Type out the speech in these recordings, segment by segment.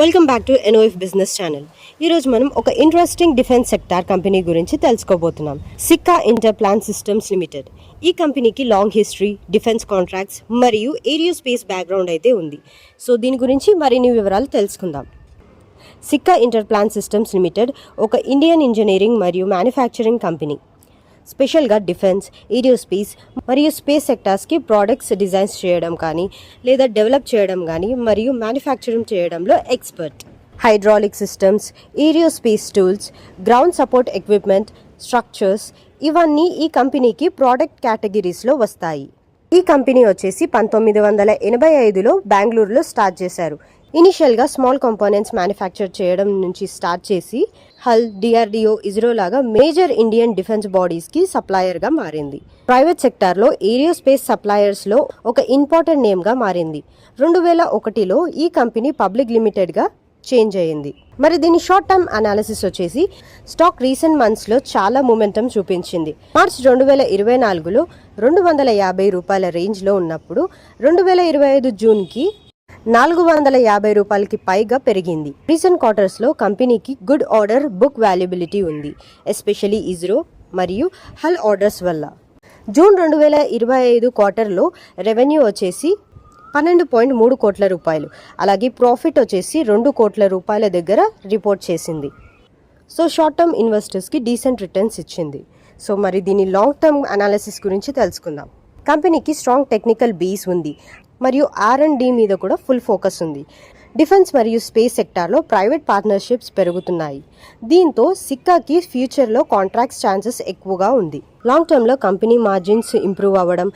Welcome back to NOF business channel ఈరోజు మనం ఒక ఇంట్రెస్టింగ్ డిఫెన్స్ సెక్టార్ కంపెనీ గురించి తెలుసుకోబోతున్నాం. Sikka inter plan systems limited ఈ కంపెనీకి లాంగ్ హిస్టరీ డిఫెన్స్ కాంట్రాక్ట్స్ మరియు ఏరియో స్పేస్ బ్యాక్గ్రౌండ్ అయితే ఉంది. సో దీని గురించి మరిన్ని వివరాలు తెలుసుకుందాం. Sikka inter plan systems limited ఒక ఇండియన్ ఇంజనీరింగ్ మరియు మ్యానుఫ్యాక్చరింగ్ కంపెనీ స్పెషల్గా డిఫెన్స్ ఏరియోస్పేస్ మరియు స్పేస్ సెక్టార్స్కి ప్రోడక్ట్స్ డిజైన్స్ చేయడం కానీ లేదా డెవలప్ చేయడం కానీ మరియు మ్యానుఫ్యాక్చరింగ్ చేయడంలో expert. Hydraulic systems aerospace tools ground support equipment structures ఇవన్నీ ఈ కంపెనీకి ప్రోడక్ట్ కేటగిరీస్లో వస్తాయి. ఈ కంపెనీ వచ్చేసి పంతొమ్మిది వందల ఎనభై ఐదులో బెంగళూరులో స్టార్ట్ చేశారు. ఇనిషియల్గా స్మాల్ కంపోనెంట్స్ మ్యానుఫ్యాక్చర్ చేయడం నుంచి స్టార్ట్ చేసి హల్ డిఆర్డిఓ ఇజ్రో లాగా మేజర్ ఇండియన్ డిఫెన్స్ బాడీస్కి సప్లయర్గా మారింది. ప్రైవేట్ సెక్టార్లో ఏరియో స్పేస్ సప్లయర్స్లో ఒక ఇంపార్టెంట్ నేమ్గా మారింది. రెండు వేల ఒకటిలో ఈ కంపెనీ పబ్లిక్ లిమిటెడ్గా చేంజ్ అయ్యింది మరి దీని షార్ట్ టర్మ్ అనాలిసిస్ వచ్చేసి స్టాక్ రీసెంట్ మంత్స్లో చాలా మూమెంటం చూపించింది. మార్చ్ రెండు వేల ఇరవై నాలుగులో రెండు వందల యాభై రూపాయల రేంజ్లో ఉన్నప్పుడు రెండు వేల ఇరవై ఐదు జూన్కి నాలుగు వందల యాభై రూపాయలకి పైగా పెరిగింది. రీసెంట్ క్వార్టర్స్లో కంపెనీకి గుడ్ ఆర్డర్ బుక్ వాల్యుబిలిటీ ఉంది ఎస్పెషలీ ఇజ్రో మరియు హల్ ఆర్డర్స్ వల్ల. జూన్ రెండు వేల ఇరవై ఐదు క్వార్టర్లో రెవెన్యూ వచ్చేసి పన్నెండు పాయింట్ మూడు కోట్ల రూపాయలు. అలాగే ప్రాఫిట్ వచ్చేసి రెండు కోట్ల రూపాయల దగ్గర రిపోర్ట్ చేసింది. సో షార్ట్ టర్మ్ ఇన్వెస్టర్స్కి డీసెంట్ రిటర్న్స్ ఇచ్చింది. సో మరి దీని లాంగ్ టర్మ్ అనాలిసిస్ గురించి తెలుసుకుందాం. కంపెనీకి స్ట్రాంగ్ టెక్నికల్ బేస్ ఉంది. మరియు ఆర్ అండ్ డి మీద కూడా ఫుల్ ఫోకస్ ఉంది. డిఫెన్స్ మరియు స్పేస్ సెక్టార్లో ప్రైవేట్ పార్ట్నర్షిప్స్ పెరుగుతున్నాయి. దీంతో సిక్కాకి ఫ్యూచర్లో కాంట్రాక్ట్స్ ఛాన్సెస్ ఎక్కువగా ఉంది. లాంగ్ టర్మ్లో కంపెనీ మార్జిన్స్ ఇంప్రూవ్ అవ్వడం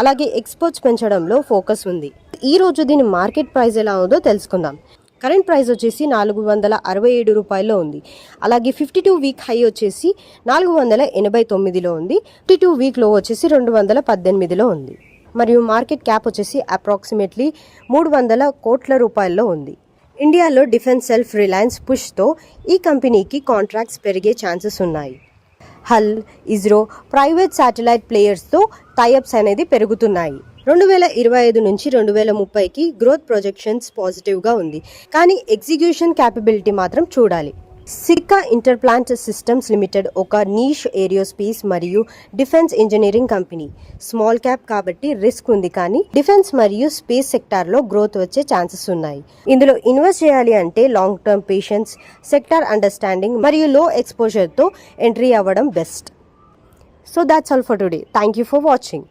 అలాగే ఎక్స్పోర్ట్స్ పెంచడంలో ఫోకస్ ఉంది. ఈ రోజు దీని మార్కెట్ ప్రైస్ ఎలా ఉందో తెలుసుకుందాం. కరెంట్ ప్రైస్ వచ్చేసి నాలుగు వందల అరవై ఏడు రూపాయల్లో ఉంది. అలాగే ఫిఫ్టీ టూ వీక్ హై వచ్చేసి నాలుగు వందల ఎనభై తొమ్మిదిలో ఉంది. ఫిఫ్టీ టూ వీక్లో వచ్చేసి రెండు వందల పద్దెనిమిదిలో ఉంది. మరియు మార్కెట్ క్యాప్ వచ్చేసి అప్రాక్సిమేట్లీ మూడు వందల కోట్ల రూపాయల్లో ఉంది. ఇండియాలో డిఫెన్స్ సెల్ఫ్ రిలయన్స్ పుష్తో ఈ కంపెనీకి కాంట్రాక్ట్స్ పెరిగే ఛాన్సెస్ ఉన్నాయి. హల్ ఇజ్రో ప్రైవేట్ శాటిలైట్ ప్లేయర్స్తో టైఅప్స్ అనేది పెరుగుతున్నాయి. రెండు వేల ఇరవై ఐదు నుంచి రెండు వేల ముప్పైకి గ్రోత్ ప్రొజెక్షన్స్ పాజిటివ్గా ఉంది. కానీ ఎగ్జిక్యూషన్ క్యాపబిలిటీ మాత్రం చూడాలి. సిక్కా ఇంటర్ప్లాంట్ సిస్టమ్స్ లిమిటెడ్ ఒక నీష్ ఏరియోస్పేస్ మరియు defence engineering company small cap కాబట్టి రిస్క్ ఉంది కానీ డిఫెన్స్ మరియు స్పేస్ సెక్టార్లో గ్రోత్ వచ్చే ఛాన్సెస్ ఉన్నాయి. ఇందులో ఇన్వెస్ట్ చేయాలి అంటే long term patience sector understanding మరియు లో ఎక్స్పోజర్తో ఎంట్రీ అవ్వడం best so that's all for today thank you for watching